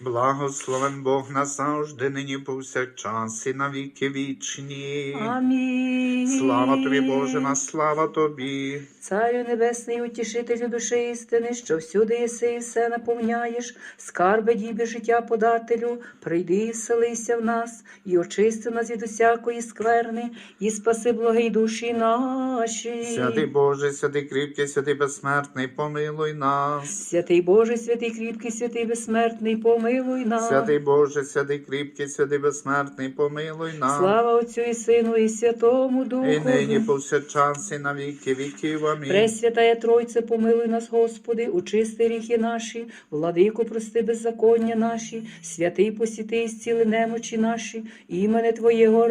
Благословен Бог назавжди, нині повсякчас і на віки вічні. Амінь. Слава тобі, Боже, на слава тобі. Царю небесний, утішителю душі істини, що всюди єси і все наповняєш, скарби дібі життя подателю, прийди і вселися в нас, і очисти нас від усякої скверни, і спаси благий душі наші. Святий Боже, святий кріпкий, святий безсмертний, помилуй нас. Святий Боже, святий кріпкий, святий безсмертний, помилуй нас. Святий Боже, святий кріпкий, святий безсмертний, помилуй нас. Слава Отцю і Сину, і Святому Духу. І нині повсякчас і на віки віків. Амінь. Пресвятая Тройце, помилуй нас, Господи, очисти ріхи наші, владико, прости беззаконня наші, святий посіти і зціли немочі наші, імене Твоєго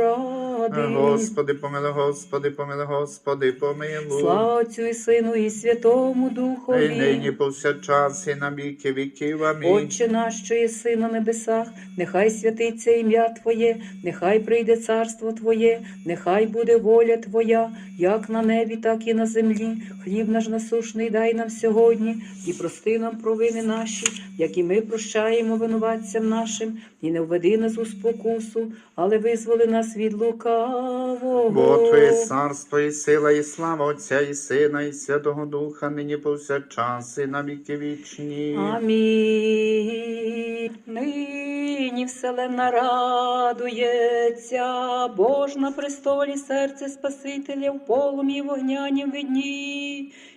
ради. Господи, помилуй, Господи, помилуй, Господи, помилуй. Слава Отцю і Сину, і Святому І Духові. нині повсякчас і на віки віків. Амінь. Отче наш, що єси на небесах, нехай святиться ім'я Твоє, нехай прийде царство Твоє, нехай буде воля Твоя, як на небі, так і на землі. Хліб наш насушний дай нам сьогодні, і прости нам провини наші, як і ми прощаємо винуватцям нашим, і не введи нас у спокусу, але визволи нас від лукавого. Бо Твоє царство і сила, і слава Отця, і Сина, і Святого Духа, нині повсякчас і на віки вічні. Амінь. Нині вселенна радується, Бож на престолі серце Спасителя в полум'ї вогнянім видні.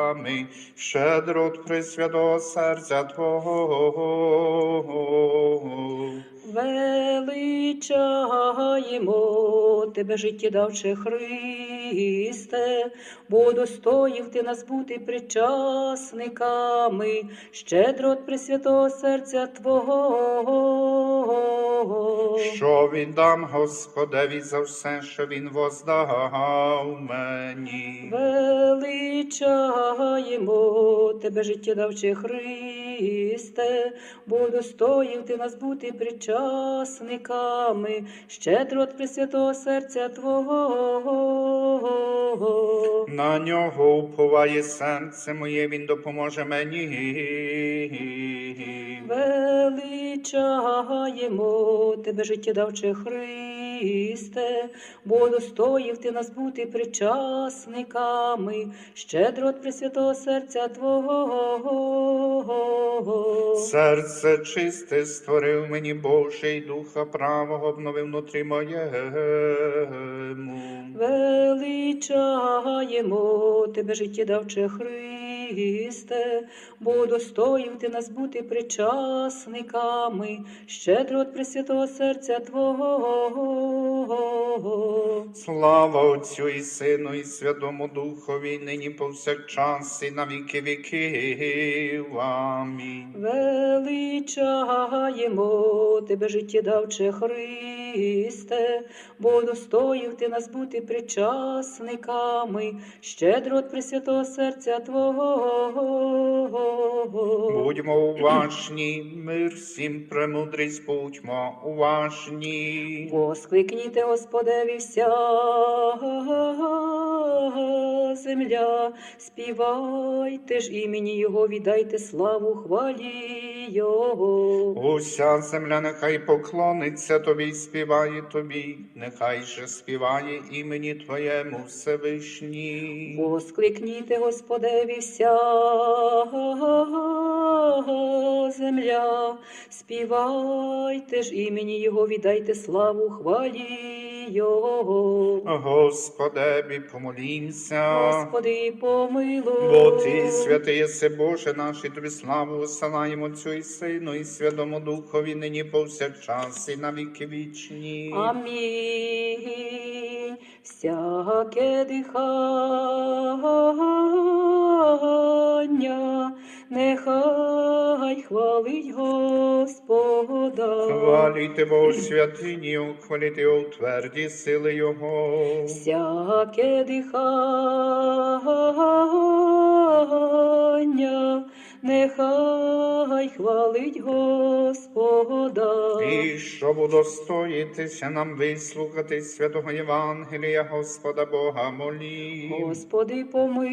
причасниками, щедрот Пресвятого серця Твого. Величаємо тебе, життєдавче Христе, бо достоїв ти нас бути причасниками, щедро от Пресвятого серця Твого. Що віддам Господеві за все, що Він воздав мені. Величаємо тебе, життєдавче Христе, бо достоїв ти нас бути причасниками, щедро от Пресвятого серця Твого. На нього уповає серце моє, він допоможе мені. Величаємо тебе, життєдавче Христе, бо достоїв ти нас бути причасниками, щедро от Пресвятого серця Твого. Серце чисте створив мені Боже, і духа правого обновив внутрі моєму. Величаємо тебе, життєдавче Христе, бо достоїв ти нас бути причасниками, щедро от Пресвятого серця Твого. Слава Отцю і Сину, і Святому Духові, нині повсякчас, і на віки віків. Амінь. Величаємо тебе, життєдавче Христе, бо достоїв ти нас бути причасниками, щедро от Пресвятого серця Твого. Будьмо уважні, мир всім премудрість, будьмо уважні. Воскликніте, Господеві, вся земля, співайте ж імені Його, віддайте славу хвалі Його. Уся земля нехай поклониться тобі, співає тобі, нехай же співає імені Твоєму Всевишній. Воскликніте, Господеві, вся земля, співайте ж імені Його, віддайте славу хвалі Його. Господеві, помолімся. Господи, помилуй. Бо ти святий єси Боже наш, і тобі славу висилаємо Отцю і Сину, і Святому Духові, нині повсякчас, і на віки вічні. Амінь. Всяке дихання нехай хвалить Господа. Хваліте Бо у святині, хваліте у тверді сили Його. Всяке дихання, нехай хвалить Господа. І щоб удостоїтися нам вислухати святого Євангелія Господа Бога молі. Господи, помилуй,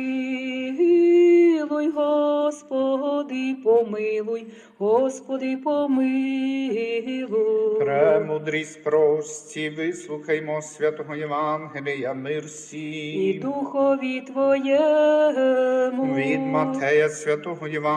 Господи, помилуй, Господи, помилуй. Премудрість прості, вислухаймо святого Євангелія, мир І духові Твоєму. Від Матея святого Євангелія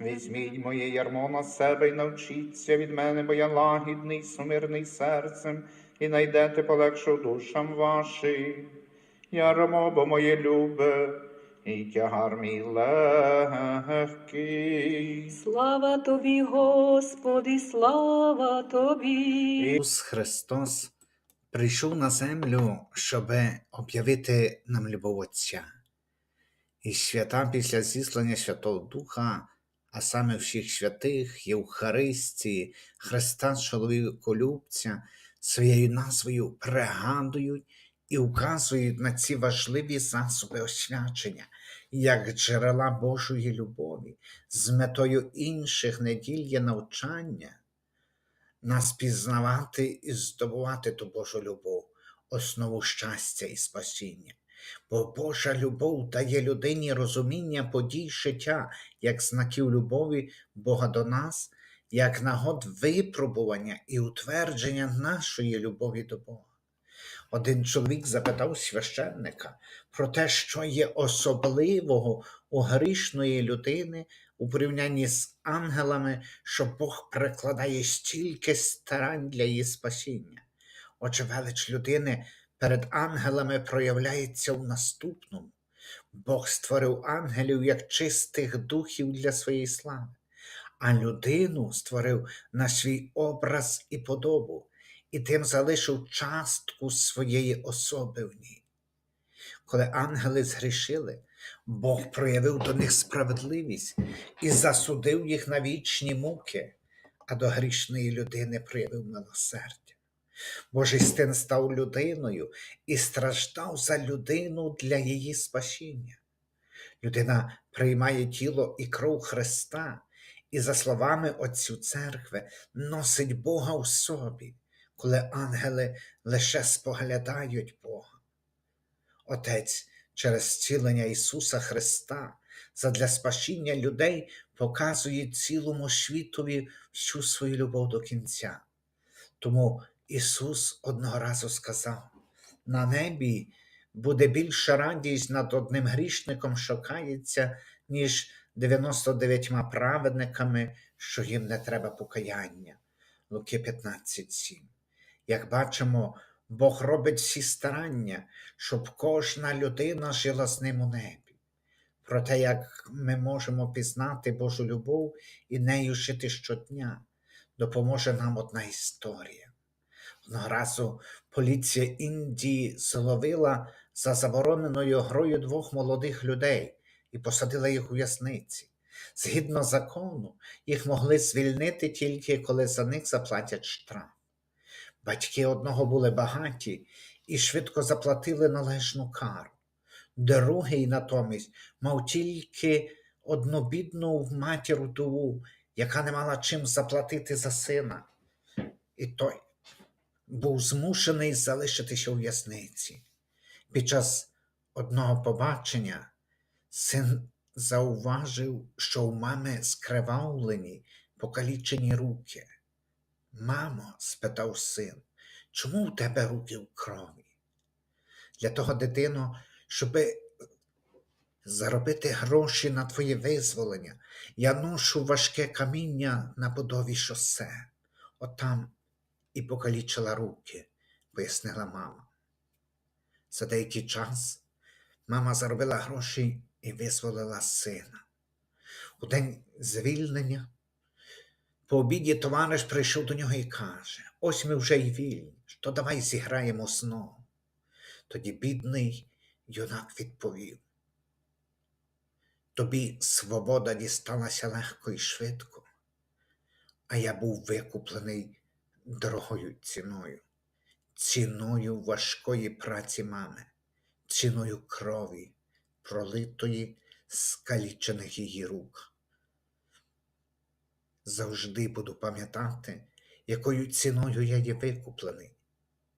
Візьміть моє ярмо на себе і навчіться від мене, бо я лагідний, сумирний серцем, і найдете полегшу душам вашим. Ярмо, бо моє любе, і тягар мій легкий. Слава Тобі, Господи, слава Тобі. Ісус Христос прийшов на землю, щоб об'явити нам любов Отця. І свята після зіслання Святого Духа, а саме всіх святих, Євхаристії, Христа чоловіколюбця, своєю назвою пригадують і указують на ці важливі засоби освячення, як джерела Божої любові, з метою інших неділь є навчання нас пізнавати і здобувати ту Божу любов, основу щастя і спасіння. Бо Божа любов дає людині розуміння подій життя, як знаків любові Бога до нас, як нагод випробування і утвердження нашої любові до Бога. Один чоловік запитав священника про те, що є особливого у грішної людини у порівнянні з ангелами, що Бог прикладає стільки старань для її спасіння. Отже, велич людини перед ангелами проявляється в наступному. Бог створив ангелів як чистих духів для своєї слави, а людину створив на свій образ і подобу, і тим залишив частку своєї особи в ній. Коли ангели згрішили, Бог проявив до них справедливість і засудив їх на вічні муки, а до грішної людини проявив милосердя. Божий син став людиною і страждав за людину для її спасіння. Людина приймає тіло і кров Христа, і, за словами Отцю церкви, носить Бога в собі, коли ангели лише споглядають Бога. Отець через зцілення Ісуса Христа задля спасіння людей показує цілому світові всю свою любов до кінця. Тому Ісус одного разу сказав: на небі буде більша радість над одним грішником, що кається, ніж 99 праведниками, що їм не треба покаяння. Луки 15:7. Як бачимо, Бог робить всі старання, щоб кожна людина жила з ним у небі. Про те, як ми можемо пізнати Божу любов і нею жити щодня, допоможе нам одна історія. Разу поліція Індії зловила за забороненою грою двох молодих людей і посадила їх у в'язниці. Згідно закону, їх могли звільнити тільки коли за них заплатять штраф. Батьки одного були багаті і швидко заплатили належну кару. Другий натомість мав тільки одну бідну матір вдову, яка не мала чим заплатити за сина. І той був змушений залишитися у в'язниці. Під час одного побачення син зауважив, що у мами скривавлені, покалічені руки. Мамо, спитав син, чому у тебе руки в крові? Для того, дитино, щоб заробити гроші на твоє визволення, я ношу важке каміння на будові шосе. Отам і покалічила руки, пояснила мама. За деякий час мама заробила гроші і визволила сина. У день звільнення по обіді товариш прийшов до нього і каже: Ось ми вже й вільні, то давай зіграємо знову. Тоді бідний юнак відповів: Тобі свобода дісталася легко і швидко, а я був викуплений дорогою ціною, ціною важкої праці мами, ціною крові, пролитої з калічених її рук. Завжди буду пам'ятати, якою ціною я є викуплений,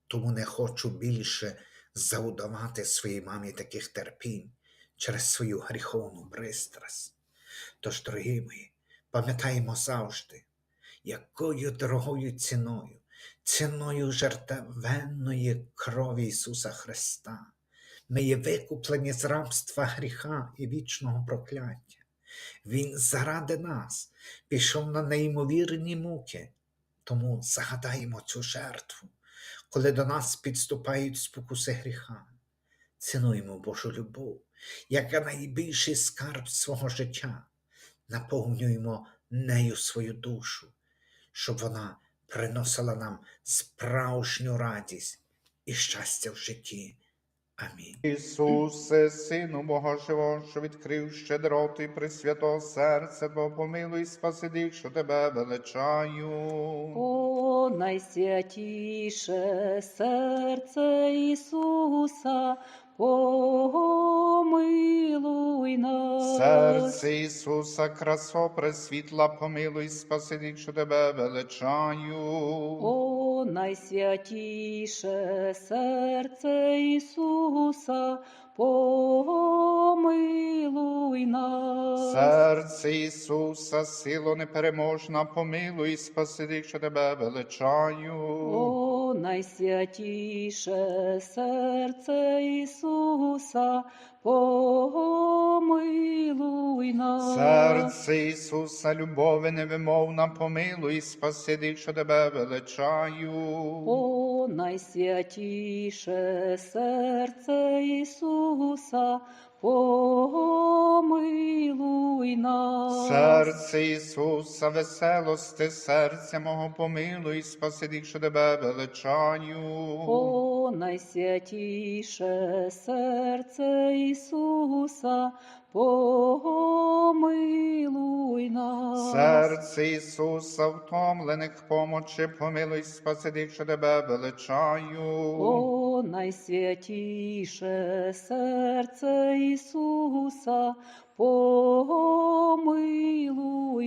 тому не хочу більше завдавати своїй мамі таких терпінь через свою гріховну пристрасть. Тож, дорогі мої, пам'ятаємо завжди, якою дорогою ціною, ціною жертвенної крові Ісуса Христа. Ми є викуплені з рабства гріха і вічного прокляття. Він заради нас пішов на неймовірні муки. Тому загадаємо цю жертву, коли до нас підступають спокуси гріха. Цінуємо Божу любов, яка найбільший скарб свого життя. Наповнюємо нею свою душу, щоб вона приносила нам справжню радість і щастя в житті. Амінь. Ісусе, Сину Бога Живого, що відкрив щедроту і присвятого серця, Твого помилуй, спаси тих, що тебе величаю. О, найсвятіше серце Ісуса, помилуй нас. Серце Ісуса, красо пресвітла, помилуй, спаси що тебе величаю. О, найсвятіше серце Ісуса, помилуй нас. Серце Ісуса, сило непереможна, помилуй, спаси що тебе величаю. О, найсвятіше серце Ісуса, помилуй нас. Серце Ісуса, любові невимовна, помилуй, спаси тих, що тебе величаю. О, найсвятіше серце Ісуса, помилуй нас. Серце Ісуса, веселости, серця мого помилуй, спаси тих, що тебе величаю. О, найсвятіше серце Ісуса, помилуй нас. Серце Ісуса, втомлених помочи, помилуй, спаси тих, що тебе величаю. О, найсвятіше серце Ісуса, помилуй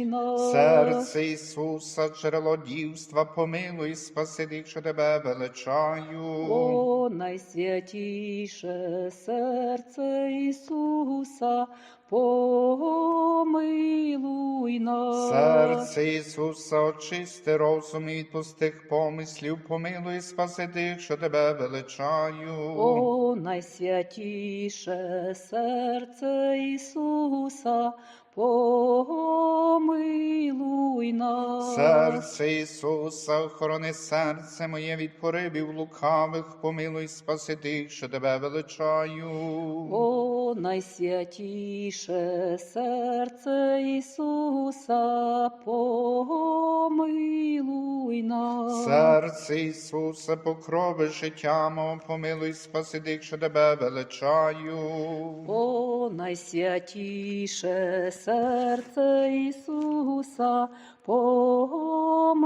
нас. Серце Ісуса, джерело дівства, помилуй, спаси тих, що тебе величаю. О, найсвятіше серце Ісуса, помилуй нас. Серце Ісуса, очисти розум і від пустих помислів, помилуй, спаси тих, що тебе величаю. О, найсвятіше серце Ісуса, помилуй нас. Серце Ісуса, охорони серце моє від поривів лукавих, помилуй, спаси тих, що тебе величаю. О, найсвятіше серце Ісуса, помилуй нас. Серце Ісуса, покрови життя мого, помилуй, спаси тих, що тебе величаю. О, найсвятіше серце Ісуса, помилуй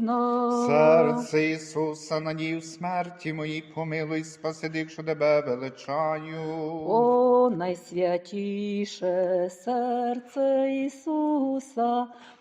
нас. Серце Ісуса, надію смерті моїй, помилуй, спаси тих, що тебе величаю. О, найсвятіше серце Ісуса,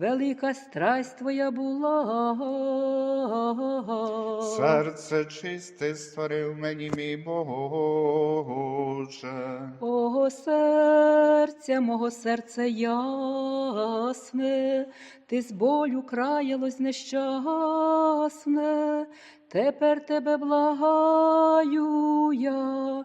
велика страсть твоя була. Серце чисте створив мені, мій Боже. Ого серця, мого серце ясне, ти з болю краялось нещасне, тепер тебе благаю я,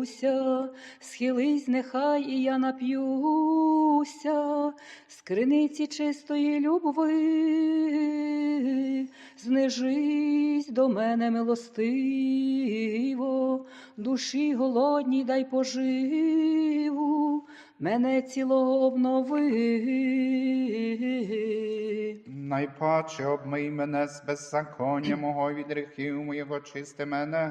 дивлюся, схились, нехай і я нап'юся, з криниці чистої любви, знижись до мене милостиво, душі голодній дай поживу, мене цілого обнови. Найпаче обмий мене з беззаконня мого від гріхів моєго чисти мене.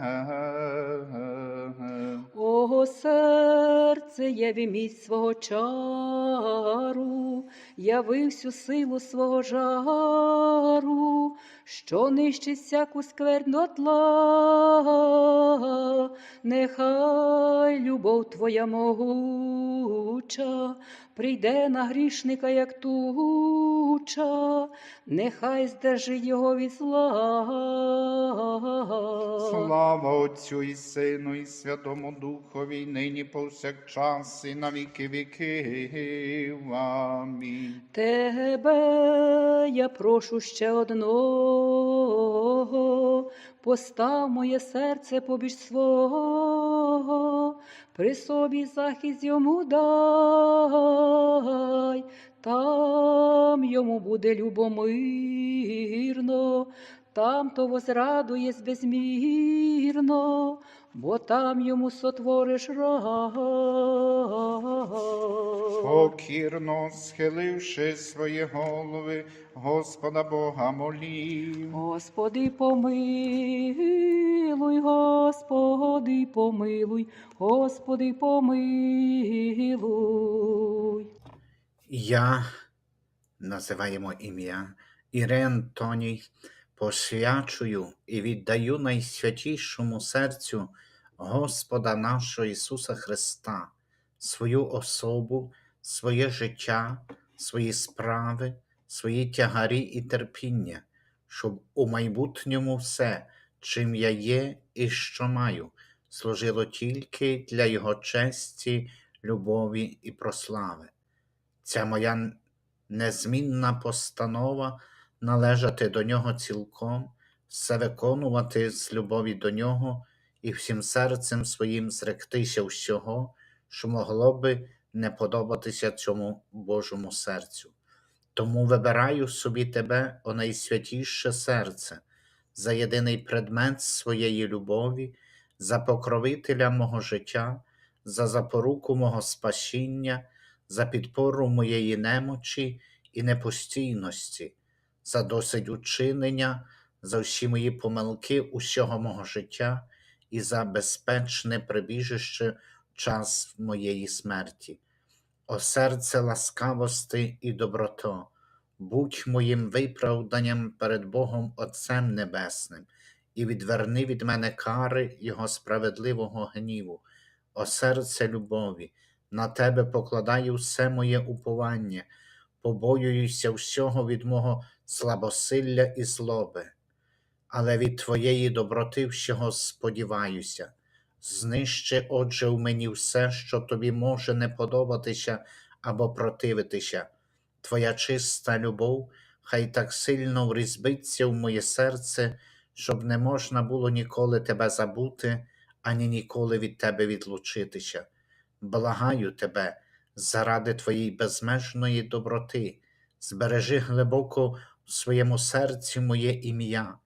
Ого серце, яви міць свого чару, яви всю силу свого жару, що нищить всяку скверну тла, нехай любов твоя могуча, прийде на грішника, як туча, нехай здержить його від зла. Слава Отцю і Сину, і Святому Духові, нині повсякчас, і на віки віків. Амінь. Тебе я прошу ще одного, постав моє серце побіж свого, при собі захист йому дай, там йому буде любомирно, там то возрадує безмірно, бо там йому сотвориш рай. Покірно схиливши свої голови, Господа Бога молів. Господи, помилуй, Господи, помилуй, Господи, помилуй. Я називаємо ім'я Ірен Тоній, посвячую і віддаю найсвятішому серцю Господа нашого Ісуса Христа, свою особу, своє життя, свої справи, свої тягарі і терпіння, щоб у майбутньому все, чим я є і що маю, служило тільки для Його честі, любові і прослави. Ця моя незмінна постанова належати до нього цілком, все виконувати з любові до нього і всім серцем своїм зректися всього, що могло би не подобатися цьому Божому серцю. Тому вибираю собі тебе, о найсвятіше серце, за єдиний предмет своєї любові, за покровителя мого життя, за запоруку мого спасіння, за підпору моєї немочі і непостійності, за досить учинення, за всі мої помилки усього мого життя і за безпечне прибіжище в час моєї смерті. О серце ласкавости і доброто, будь моїм виправданням перед Богом Отцем Небесним, і відверни від мене кари Його справедливого гніву, о серце любові, на тебе покладаю все моє уповання, побоююся всього від мого слабосилля і злоби, але від твоєї доброти всього сподіваюся. Знищи, отже, в мені все, що тобі може не подобатися або противитися. Твоя чиста любов хай так сильно врізбиться в моє серце, щоб не можна було ніколи тебе забути, ані ніколи від тебе відлучитися. Благаю тебе, заради твоєї безмежної доброти, збережи глибоко в своєму серці моє ім'я,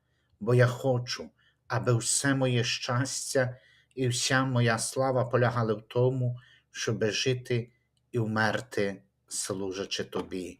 бо я хочу, аби все моє щастя і вся моя слава полягали в тому, щоби жити і вмерти, служачи тобі.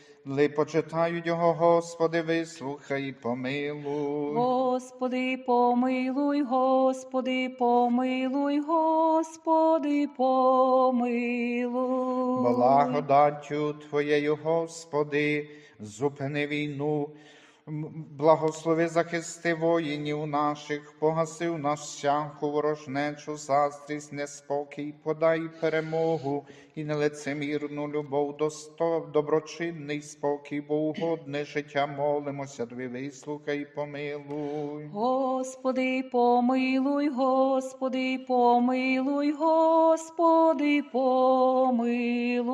Ли почитають його, Господи, вислухай і помилуй. Господи, помилуй, Господи, помилуй, Господи, помилуй. Благодаттю Твоєю, Господи, зупини війну. Благослови захисти воїнів наших, погаси в нас всяку ворожнечу, заздрість, неспокій, подай перемогу і нелицемірну любов, досто, доброчинний спокій, бо угодне життя молимося, Тобі вислухай помилуй. Господи, помилуй, Господи, помилуй, Господи, помилуй.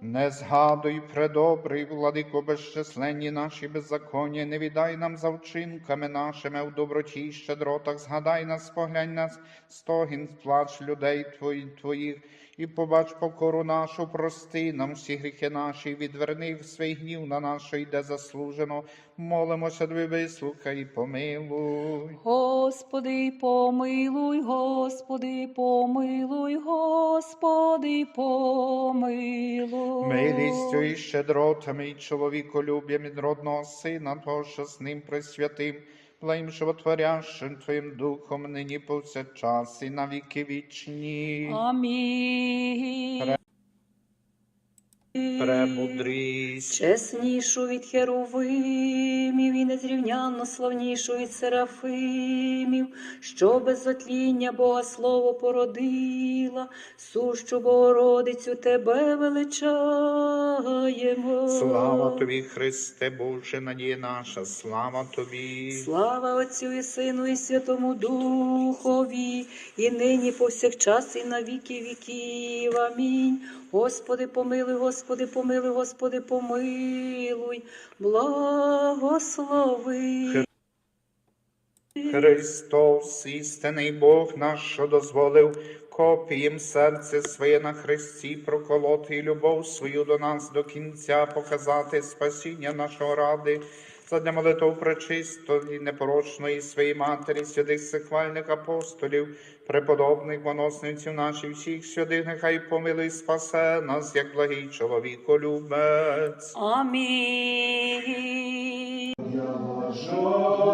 Не згадуй, предобрий, владико, безчисленні наші беззаконня, не віддай нам за вчинками нашими в доброті й щедротах, згадай нас, поглянь нас, стогін, плач людей твої, твоїх, і побач покору нашу, прости нам всі гріхи наші, відверни в свій гнів на що йде заслужено. Молимося, тобі вислухай і помилуй. Господи, помилуй, Господи, помилуй, Господи, помилуй. Милістю і щедротами, і чоловіколюб'ям від родного сина, того, що з ним присвятим, Плаєм животворящим Твоїм Духом, нині повсякчас і на віки вічні. Амінь. Пре- Премудрість. Чеснішу від херовимів і незрівнянно славнішу від серафимів, що без затління Бога Слово породила, сущу Богородицю тебе величаємо. Слава Тобі, Христе Боже, надія наша, слава Тобі. Слава Отцю і Сину, і Святому Духові, і нині повсякчас, і на віки віків. Амінь. Господи, помилуй, Господи, помилуй, Господи, помилуй, благослови. Христос, істинний Бог наш, що дозволив копієм серце своє на хресті проколоти і любов свою до нас до кінця показати спасіння нашого ради. Задля молитов пречистої, непорочної своєї матері, святих сихвальних апостолів, преподобних моносниців наших всіх святих, нехай помилуй спасе нас, як благий чоловіколюбець. Амінь. Хотів